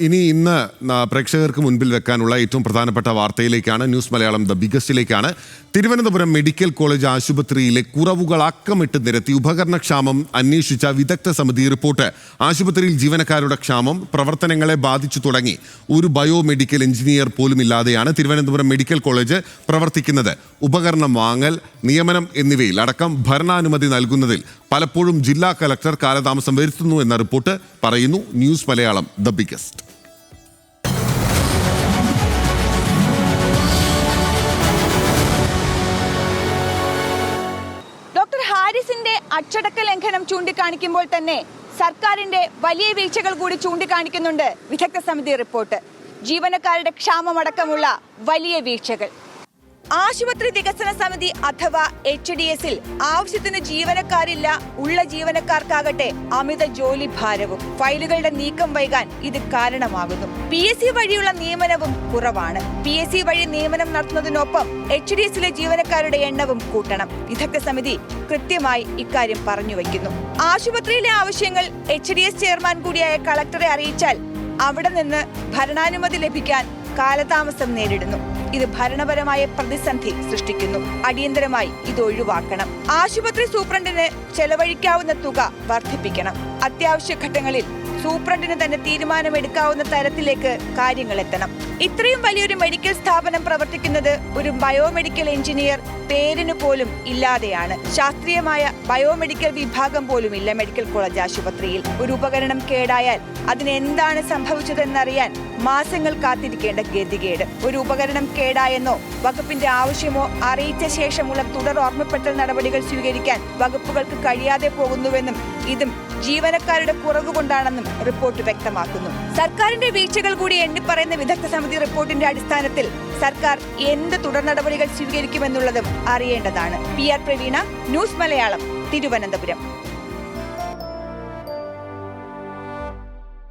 ഇനി ഇന്ന് പ്രേക്ഷകർക്ക് മുൻപിൽ വെക്കാനുള്ള ഏറ്റവും പ്രധാനപ്പെട്ട വാർത്തയിലേക്കാണ് ന്യൂസ് മലയാളം ദ ബിഗസ്റ്റിലേക്കാണ്. തിരുവനന്തപുരം മെഡിക്കൽ കോളേജ് ആശുപത്രിയിലെ കുറവുകൾ അക്കമിട്ട് നിരത്തി ഉപകരണക്ഷാമം അന്വേഷിച്ച വിദഗ്ധ സമിതി റിപ്പോർട്ട്. ആശുപത്രിയിൽ ജീവനക്കാരുടെ ക്ഷാമം പ്രവർത്തനങ്ങളെ ബാധിച്ചു തുടങ്ങി. ഒരു ബയോ മെഡിക്കൽ എഞ്ചിനീയർ പോലും ഇല്ലാതെയാണ് തിരുവനന്തപുരം മെഡിക്കൽ കോളേജ് പ്രവർത്തിക്കുന്നത്. ഉപകരണം വാങ്ങൽ നിയമനം എന്നിവയിൽ അടക്കം ഭരണാനുമതി നൽകുന്നതിൽ പലപ്പോഴും ജില്ലാ കലക്ടർ കാലതാമസം വരുത്തുന്നു എന്ന റിപ്പോർട്ട് പറയുന്നു ന്യൂസ് മലയാളം ദ ബിഗസ്റ്റ് അച്ചടക്ക ലംഘനം ചൂണ്ടിക്കാണിക്കുമ്പോൾ തന്നെ സർക്കാരിന്റെ വലിയ വീഴ്ചകൾ കൂടി ചൂണ്ടിക്കാണിക്കുന്നുണ്ട് വിദഗ്ധ സമിതി റിപ്പോർട്ട്. ജീവനക്കാരുടെ ക്ഷാമമടക്കമുള്ള വലിയ വീഴ്ചകൾ. ആശുപത്രി വികസന സമിതി അഥവാ എച്ച് ഡി എസിൽ ആവശ്യത്തിന് ജീവനക്കാരില്ല ഉള്ള ജീവനക്കാർക്കാകട്ടെ അമിത ജോലി ഭാരവും. ഫയലുകളുടെ നീക്കം വൈകാൻ ഇത് കാരണമാകുന്നു. പി എസ് സി വഴിയുള്ള നിയമനവും കുറവാണ്. പി എസ് സി വഴി നിയമനം നടത്തുന്നതിനൊപ്പം എച്ച് ഡി എസിലെ ജീവനക്കാരുടെ എണ്ണവും കൂട്ടണം. വിദഗ്ധ സമിതി കൃത്യമായി ഇക്കാര്യം പറഞ്ഞു വയ്ക്കുന്നു ആശുപത്രിയിലെ ആവശ്യങ്ങൾ എച്ച് ഡി എസ് ചെയർമാൻ കൂടിയായ കളക്ടറെ അറിയിച്ചാൽ അവിടെ നിന്ന് ഭരണാനുമതി ലഭിക്കാൻ കാലതാമസം നേരിടുന്നു. ഇത് ഭരണപരമായ പ്രതിസന്ധി സൃഷ്ടിക്കുന്നു. അടിയന്തരമായി ഇത് ഒഴിവാക്കണം. ആശുപത്രി സൂപ്രണ്ടിന് ചെലവഴിക്കാവുന്ന തുക വർദ്ധിപ്പിക്കണം. അത്യാവശ്യ ഘട്ടങ്ങളിൽ സൂപ്രണ്ടിന് തന്നെ തീരുമാനമെടുക്കാവുന്ന തരത്തിലേക്ക് കാര്യങ്ങൾ എത്തണം. ഇത്രയും വലിയൊരു മെഡിക്കൽ സ്ഥാപനം പ്രവർത്തിക്കുന്നത് ഒരു ബയോമെഡിക്കൽ എഞ്ചിനീയർ പേരിന് പോലും ഇല്ലാതെയാണ്. ശാസ്ത്രീയമായ ബയോമെഡിക്കൽ വിഭാഗം പോലും ഇല്ല മെഡിക്കൽ കോളേജ് ആശുപത്രിയിൽ. ഒരു ഉപകരണം കേടായാൽ അതിന് എന്താണ് സംഭവിച്ചതെന്നറിയാൻ മാസങ്ങൾ കാത്തിരിക്കേണ്ട ഗതികേട്. ഒരു ഉപകരണം കേടായെന്നോ വകുപ്പിന്റെ ആവശ്യമോ അറിയിച്ച ശേഷമുള്ള തുടർ ഓർമ്മപ്പെട്ട നടപടികൾ സ്വീകരിക്കാൻ വകുപ്പുകൾക്ക് കഴിയാതെ പോകുന്നുവെന്നും ഇതും ജീവനക്കാരുടെ കുറവ് കൊണ്ടാണെന്നും റിപ്പോർട്ട് വ്യക്തമാക്കുന്നു. സർക്കാരിന്റെ വീഴ്ചകൾ കൂടി എണ്ണിപ്പറയുന്ന വിദഗ്ധ സമിതി റിപ്പോർട്ടിന്റെ അടിസ്ഥാനത്തിൽ സർക്കാർ എന്ത് തുടർ നടപടികൾ സ്വീകരിക്കുമെന്നുള്ളതും അറിയേണ്ടതാണ്. P R Praveena News Malayalam Thiruvananthapuram.